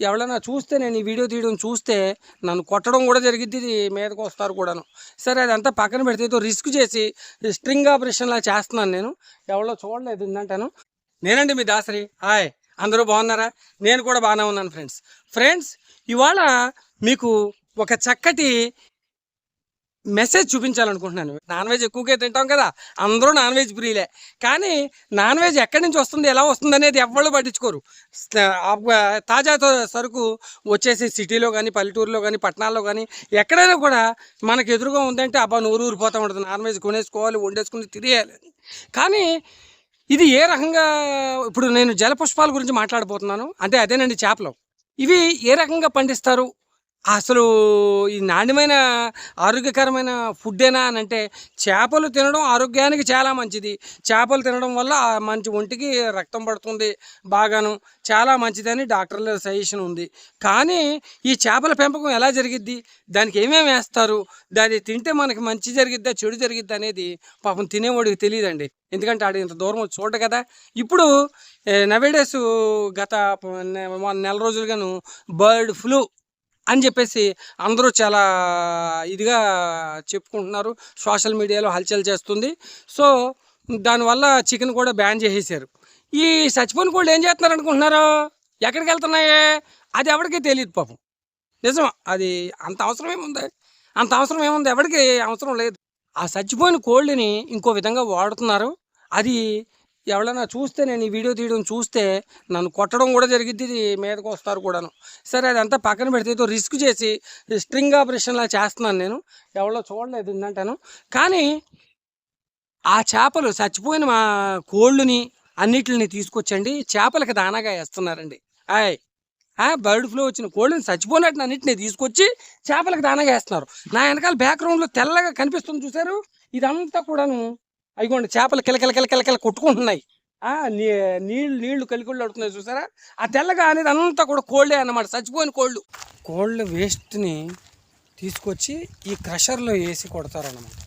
ఎవరైనా చూస్తే నేను ఈ వీడియో తీయడం చూస్తే నన్ను కొట్టడం కూడా జరిగింది మీదకు వస్తారు కూడాను. సరే అదంతా పక్కన పెడితే ఏదో రిస్క్ చేసి స్ట్రింగ్ ఆపరేషన్లా చేస్తున్నాను నేను. ఎవరో చూడలేదు ఏంటంటాను. నేనండి మీ దాసరి. హాయ్. అందరూ బాగున్నారా? నేను కూడా బాగానే ఉన్నాను ఫ్రెండ్స్ ఫ్రెండ్స్ ఇవాళ మీకు ఒక చక్కటి మెసేజ్ చూపించాలనుకుంటున్నాను. నాన్ వెజ్ ఎక్కువగా తింటాం కదా అందరూ నాన్ వెజ్ ప్రియులే. కానీ నాన్ వెజ్ ఎక్కడి నుంచి వస్తుంది ఎలా వస్తుంది అనేది ఎవరు పట్టించుకోరు. తాజా సరుకు వచ్చేసి సిటీలో కానీ పల్లెటూరులో కానీ పట్టణాల్లో కానీ ఎక్కడైనా కూడా మనకు ఎదురుగా ఉందంటే అబ్బా నూరు ఊరిపోతూ ఉంటుంది. నాన్ వెజ్ కొనేసుకోవాలి వండేసుకుని తిరిగేయాలి కానీ ఇది ఏ రకంగా ఇప్పుడు నేను జలపుష్పాల గురించి మాట్లాడబోతున్నాను. అంటే అదేనండి చేపలు. ఇవి ఏ రకంగా పండిస్తారు? అసలు ఈ నాణ్యమైన ఆరోగ్యకరమైన ఫుడ్డేనా అని అంటే చేపలు తినడం ఆరోగ్యానికి చాలా మంచిది. చేపలు తినడం వల్ల మంచి ఒంటికి రక్తం పడుతుంది బాగాను. చాలా మంచిదని డాక్టర్ల సజెషన్ ఉంది. కానీ ఈ చేపల పెంపకం ఎలా జరిగిద్ది? దానికి ఏమేమి వేస్తారు? దాన్ని తింటే మనకి మంచి జరిగిద్దా చెడు జరిగిద్దా అనేది పాపం తినేవాడికి తెలియదండి. ఎందుకంటే ఆడు ఇంత దూరం వచ్చి చూడ కదా. ఇప్పుడు నవేడేస్ గత నెల రోజులుగాను బర్డ్ ఫ్లూ అని చెప్పేసి అందరూ చాలా ఇదిగా చెప్పుకుంటున్నారు. సోషల్ మీడియాలో హల్చల్ చేస్తుంది. సో దానివల్ల చికెన్ కూడా బ్యాన్ చేసేసారు. ఈ చచ్చిపోయిన కోళ్ళు ఏం చేస్తున్నారు అనుకుంటున్నారు? ఎక్కడికి వెళ్తున్నాయి? అది ఎవరికి తెలియదు పాపం. నిజం అది అంత అవసరం ఏముంది? అంత అవసరం ఏముంది? ఎవరికి అవసరం లేదు. ఆ చచ్చిపోయిన కోళ్ళని ఇంకో విధంగా వాడుతున్నారు. అది ఎవరైనా చూస్తే నేను ఈ వీడియో తీయడం చూస్తే నన్ను కొట్టడం కూడా జరిగింది మీదకు వస్తారు కూడాను. సరే అదంతా పక్కన పెడితే ఏదో రిస్క్ చేసి స్ట్రింగ్ ఆపరేషన్లా చేస్తున్నాను నేను. ఎవరో చూడలేదు ఏంటంటాను కానీ ఆ చేపలు చచ్చిపోయిన మా కోళ్ళని అన్నిటిని తీసుకొచ్చండి. చేపలకి దానాగా వేస్తున్నారండి. ఆయ్ ఆ బర్డ్ ఫ్లూ వచ్చిన కోళ్ళని చచ్చిపోయినట్టు అన్నిటిని తీసుకొచ్చి చేపలకు దానాగా వేస్తున్నారు. నా వెనకాల బ్యాక్గ్రౌండ్లో తెల్లగా కనిపిస్తుంది చూసారు ఇదంతా కూడాను అయిగోండి చేపలు కిలకిల కిలకిల కొట్టుకుంటున్నాయి. నీ నీళ్ళు నీళ్ళు కలికొళ్ళు అడుగుతున్నాయి చూసారా? ఆ తెల్లగా అనేది అంతా కూడా కోళ్ళే అన్నమాట చచ్చిపోయిన కోళ్ళు. కోళ్ళ వేస్ట్ని తీసుకొచ్చి ఈ క్రషర్లో వేసి కొడతారన్నమాట.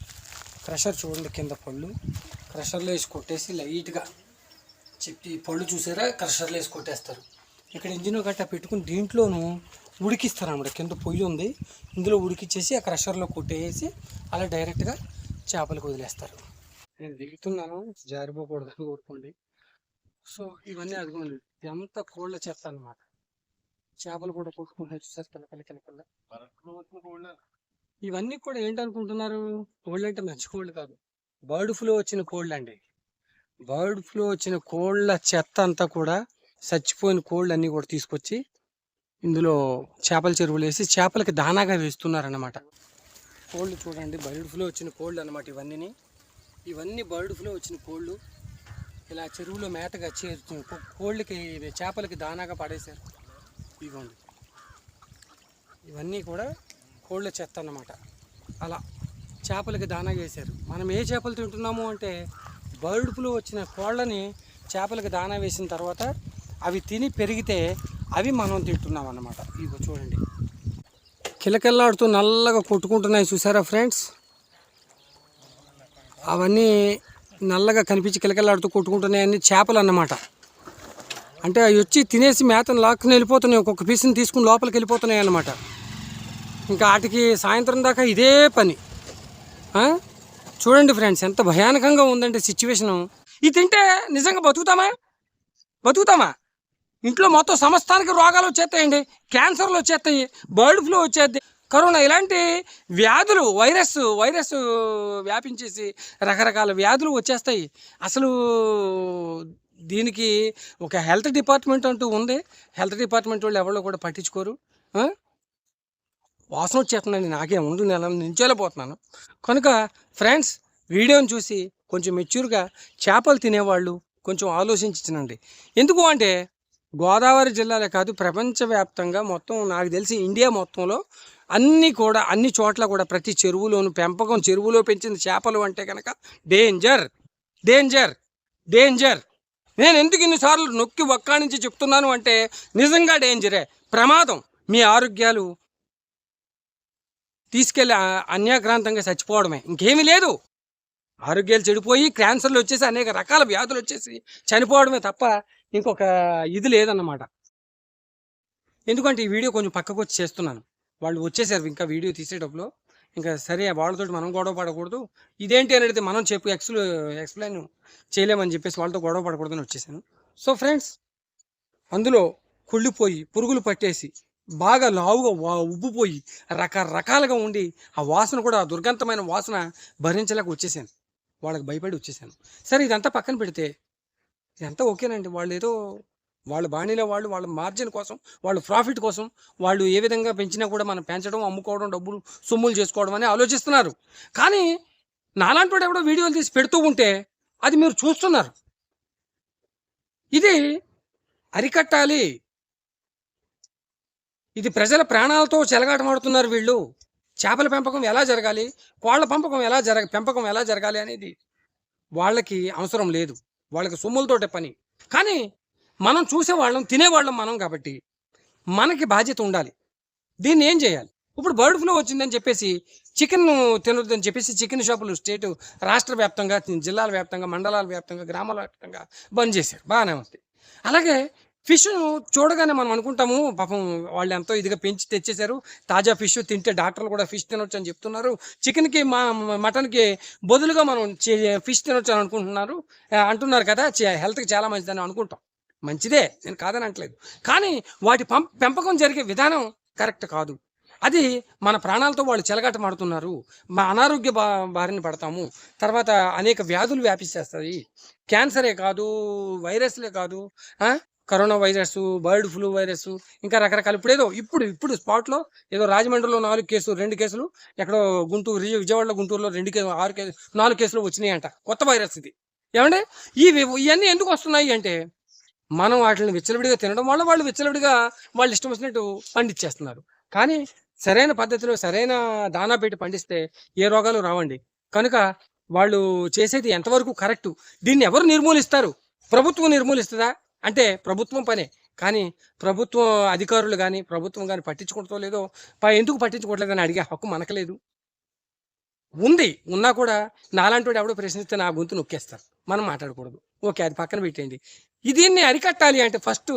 క్రషర్ చూడండి కింద పళ్ళు. క్రషర్లో వేసి కొట్టేసి లైట్గా చెప్పి పళ్ళు చూసారా? క్రషర్లో వేసి కొట్టేస్తారు. ఇక్కడ ఇంజిన్ గట్ట పెట్టుకుని దీంట్లోనూ ఉడికిస్తారు అన్నమాట కింద పొయ్యి ఉంది. ఇందులో ఉడికిచ్చేసి ఆ క్రషర్లో కొట్టేసి అలా డైరెక్ట్గా చేపలకు వదిలేస్తారు. నేను దిగుతున్నాను జారిపోకూడదని కోరుకోండి. సో ఇవన్నీ అదిగోండి. ఎంత కోళ్ళ చెత్త అన్నమాట. చేపలు కూడా కొట్టుకుంటూ వచ్చేసారు పిల్లకల కిలకల్లా ఇవన్నీ కూడా ఏంటనుకుంటున్నారు? కోళ్ళు అంటే మంచి కోళ్ళు కాదు. బర్డ్ ఫ్లూ వచ్చిన కోళ్ళు అండి బర్డ్ ఫ్లూ వచ్చిన కోళ్ళ చెత్త అంతా కూడా చచ్చిపోయిన కోళ్ళు అన్నీ కూడా తీసుకొచ్చి ఇందులో చేపల చెరువులు వేసి చేపలకి దానాగా వేస్తున్నారన్నమాట. కోళ్ళు చూడండి బర్డ్ ఫ్లూ వచ్చిన కోళ్ళు అనమాట ఇవన్నీ ఇవన్నీ బర్డ్ ఫ్లూ వచ్చిన కోళ్ళు. ఇలా చెరువులో మేతగా చేరు కో- కోళ్ళకి చేపలకి దానాగా పడేశారు. ఇవ్వండి ఇవన్నీ కూడా కోళ్ళ చెత్త అన్నమాట. అలా చేపలకి దానా వేశారు. మనం ఏ చేపలు తింటున్నాము అంటే బర్డ్ ఫ్లూ వచ్చిన కోళ్ళని చేపలకి దానా వేసిన తర్వాత అవి తిని పెరిగితే అవి మనం తింటున్నాం అన్నమాట. ఇగో చూడండి. కిలకిల్లాడుతూ నల్లగా కొట్టుకుంటున్నాయి చూసారా ఫ్రెండ్స్? అవన్నీ నల్లగా కనిపించి కిలకిలాడుతూ కొట్టుకుంటున్నాయి అన్ని చేపలు అన్నమాట. అంటే అవి వచ్చి తినేసి మేతను లాక్కుని వెళ్ళిపోతున్నాయి. ఒక్కొక్క పీస్ని తీసుకుని లోపలికి వెళ్ళిపోతున్నాయి అన్నమాట. ఇంకా వాటికి సాయంత్రం దాకా ఇదే పని. చూడండి ఫ్రెండ్స్ ఎంత భయానకంగా ఉందంటే సిచ్యువేషను ఇది తింటే నిజంగా బతుకుతామా? బతుకుతామా? ఇంట్లో మొత్తం సమస్తానికి రోగాలు వచ్చేస్తాయండి. క్యాన్సర్లు వచ్చేస్తాయి. బర్డ్ ఫ్లూ వచ్చేద్ది కరోనా ఇలాంటి వ్యాధులు వైరస్ వైరస్ వ్యాపించేసి రకరకాల వ్యాధులు వచ్చేస్తాయి. అసలు దీనికి ఒక హెల్త్ డిపార్ట్మెంట్ అంటూ ఉంది. హెల్త్ డిపార్ట్మెంట్ వాళ్ళు ఎవరో కూడా పట్టించుకోరు. వాసన వచ్చేస్తుందండి. నాకే ఉండు నెల నించోలేకపోతున్నాను కనుక ఫ్రెండ్స్ వీడియోని చూసి కొంచెం మెచ్యూర్గా చేపలు తినేవాళ్ళు కొంచెం ఆలోచించండి. ఎందుకు అంటే గోదావరి జిల్లాలే కాదు ప్రపంచవ్యాప్తంగా మొత్తం నాకు తెలిసి ఇండియా మొత్తంలో అన్నీ కూడా అన్ని చోట్ల కూడా ప్రతి చెరువులోను పెంపకం చెరువులో పెంచిన చేపలు అంటే కనుక డేంజర్ డేంజర్ డేంజర్. నేను ఎందుకు ఇన్నిసార్లు నొక్కి నుంచి చెప్తున్నాను అంటే నిజంగా డేంజరే. ప్రమాదం. మీ ఆరోగ్యాలు తీసుకెళ్ళి అన్యాక్రాంతంగా చచ్చిపోవడమే. ఇంకేమీ లేదు. ఆరోగ్యాలు చెడిపోయి క్యాన్సర్లు వచ్చేసి అనేక రకాల వ్యాధులు వచ్చేసి చనిపోవడమే తప్ప ఇంకొక ఇది లేదన్నమాట. ఎందుకంటే ఈ వీడియో కొంచెం పక్కకు వచ్చి చేస్తున్నాను. వాళ్ళు వచ్చేసారు ఇంకా వీడియో తీసేటప్పుడు. ఇంకా సరే వాళ్ళతో మనం గొడవ పడకూడదు. ఇదేంటి అనేది మనం చెప్పు ఎక్స్ప్లో ఎక్స్ప్లెయిన్ చేయలేమని చెప్పేసి వాళ్ళతో గొడవ పడకూడదని వచ్చేసాను. సో ఫ్రెండ్స్ అందులో కుళ్ళిపోయి పురుగులు పట్టేసి బాగా లావుగా ఉబ్బిపోయి రకరకాలుగా ఉండి ఆ వాసన కూడా దుర్గంతమైన దుర్గంధమైన వాసన భరించలేక వచ్చేసాను. వాళ్ళకి భయపడి వచ్చేసాను. సరే ఇదంతా పక్కన పెడితే ఇదంతా ఓకేనండి. వాళ్ళు ఏదో వాళ్ళ బాణీలో వాళ్ళు వాళ్ళ మార్జిన్ కోసం వాళ్ళ ప్రాఫిట్ కోసం వాళ్ళు ఏ విధంగా పెంచినా కూడా మనం పెంచడం అమ్ముకోవడం డబ్బులు సొమ్ములు చేసుకోవడం అని ఆలోచిస్తున్నారు. కానీ నాలాంటి ఎవడో వీడియోలు తీసి పెడుతూ ఉంటే అది మీరు చూస్తున్నారు. ఇది అరికట్టాలి. ఇది ప్రజల ప్రాణాలతో చెలగాటమాడుతున్నారు వీళ్ళు. చేపల పెంపకం ఎలా జరగాలి? కోళ్ళ పెంపకం ఎలా జరగ పెంపకం ఎలా జరగాలి అనేది వాళ్ళకి అవసరం లేదు. వాళ్ళకి సొమ్ములతోటే పని. కానీ మనం చూసేవాళ్ళం తినేవాళ్ళం మనం కాబట్టి మనకి బాధ్యత ఉండాలి. దీన్ని ఏం చేయాలి? ఇప్పుడు బర్డ్ ఫ్లూ వచ్చిందని చెప్పేసి చికెన్ తినొద్దని చెప్పేసి చికెన్ షాపులు స్టేటు రాష్ట్ర వ్యాప్తంగా జిల్లాల వ్యాప్తంగా మండలాల వ్యాప్తంగా గ్రామాల వ్యాప్తంగా బంద్ చేశారు. బాగానే ఉంది. అలాగే ఫిష్ చూడగానే మనం అనుకుంటాము పాపం వాళ్ళు ఎంతో ఇదిగా పెంచి తెచ్చేశారు. తాజా ఫిష్ తింటే డాక్టర్లు కూడా ఫిష్ తినొచ్చు అని చెప్తున్నారు. చికెన్కి మా మటన్కి బదులుగా మనం ఫిష్ తినొచ్చు అని అనుకుంటున్నారు. అంటున్నారు కదా హెల్త్కి చాలా మంచిదని అనుకుంటాం. మంచిదే నేను కాదని అంటలేదు కానీ వాటి పం పెంపకం జరిగే విధానం కరెక్ట్ కాదు. అది మన ప్రాణాలతో వాళ్ళు చెలగాటమాడుతున్నారు. మా అనారోగ్య బా బారిన పడతాము. తర్వాత అనేక వ్యాధులు వ్యాపిస్తేస్తాయి క్యాన్సరే కాదు వైరస్లే కాదు corona virus bird flu virus ఇంకా రకరకాల. ఇప్పుడు ఏదో ఇప్పుడు ఇప్పుడు స్పాట్లో ఏదో రాజమండ్రిలో నాలుగు కేసులు రెండు కేసులు ఎక్కడో గుంటూరు విజయవాడలో గుంటూరులో రెండు కేసులు ఆరు కేసులు నాలుగు కేసులు వచ్చినాయి అంట కొత్త వైరస్ ఇది. ఏమంటే ఇవి ఇవన్నీ ఎందుకు వస్తున్నాయి అంటే మనం వాటిని విచ్చలవిడిగా తినడం వల్ల వాళ్ళు విచ్చలవిడిగా వాళ్ళు ఇష్టం వచ్చినట్టు పండించేస్తున్నారు కానీ సరైన పద్ధతిలో సరైన దానా పెట్టి పండిస్తే ఏ రోగాలు రావండి. కనుక వాళ్ళు చేసేది ఎంతవరకు కరెక్టు? దీన్ని ఎవరు నిర్మూలిస్తారు? ప్రభుత్వం నిర్మూలిస్తుందా? అంటే ప్రభుత్వం పనే. కానీ ప్రభుత్వం అధికారులు కానీ ప్రభుత్వం కానీ పట్టించుకుంటో లేదో ప- ఎందుకు పట్టించుకోవట్లేదని అడిగే హక్కు మనకు లేదు ఉంది. ఉన్నా కూడా నాలాంటి వాడు ఎవడో ప్రశ్నిస్తే నా గొంతు నొక్కేస్తారు. మనం మాట్లాడకూడదు. ఓకే అది పక్కన పెట్టేయండి. దీన్ని అరికట్టాలి అంటే ఫస్ట్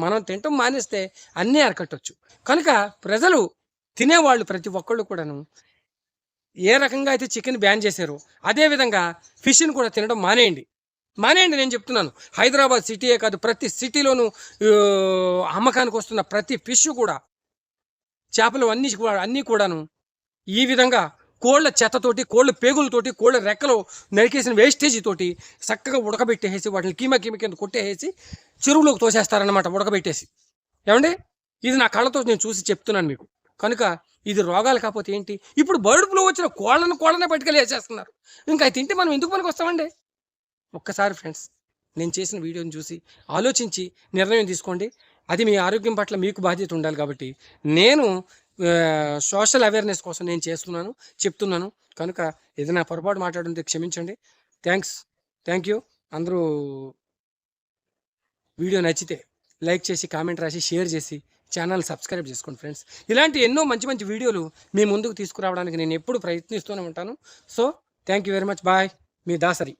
మనం తింటం మానేస్తే అన్నీ అరికట్టవచ్చు కనుక ప్రజలు తినేవాళ్ళు ప్రతి ఒక్కళ్ళు కూడాను ఏ రకంగా అయితే చికెన్ బ్యాన్ చేశారో అదే విధంగా ఫిష్ని కూడా తినడం మానేయండి. మానేయండి నేను చెప్తున్నాను. హైదరాబాద్ సిటీయే కాదు ప్రతి సిటీలోనూ అమ్మకానికి వస్తున్న ప్రతి ఫిష్ కూడా చేపలు అన్నీ కూడా అన్నీ కూడాను ఈ విధంగా కోళ్ళ చెత్తతోటి కోళ్ళ పేగులతోటి కోళ్ళ రెక్కలు నరికేసిన వేస్టేజ్ తోటి చక్కగా ఉడకబెట్టేసి వాటిని కీమ కీమ కింద కొట్టేసి చెరువులోకి తోసేస్తారనమాట ఉడకబెట్టేసి. ఏమండి? ఇది నా కళ్ళతో నేను చూసి చెప్తున్నాను మీకు. కనుక ఇది రోగాలు కాకపోతే ఏంటి? ఇప్పుడు బర్డ్ ఫ్లూ వచ్చిన కోళ్ళను కోళ్ళనే పట్టుకెళ్ళి వేసేస్తున్నారు. ఇంకా తింటే మనం ఎందుకు పనికి వస్తామండి? ఒక్కసారి ఫ్రెండ్స్ నేను చేసిన వీడియోని చూసి ఆలోచించి నిర్ణయం తీసుకోండి. అది మీ ఆరోగ్యం పట్ల మీకు బాధ్యత ఉండాలి కాబట్టి నేను సోషల్ అవేర్నెస్ కోసం నేను చేస్తున్నాను చెప్తున్నాను. కనుక ఏదైనా పొరపాటు మాట్లాడుంటే క్షమించండి. థ్యాంక్స్. Thank you. అందరూ వీడియో నచ్చితే లైక్ చేసి కామెంట్ రాసి షేర్ చేసి ఛానల్ సబ్స్క్రైబ్ చేసుకోండి ఫ్రెండ్స్. ఇలాంటి ఎన్నో మంచి మంచి వీడియోలు మీ ముందుకు తీసుకురావడానికి నేను ఎప్పుడు ప్రయత్నిస్తూనే ఉంటాను. So thank you very much. Bye. Me Dasari.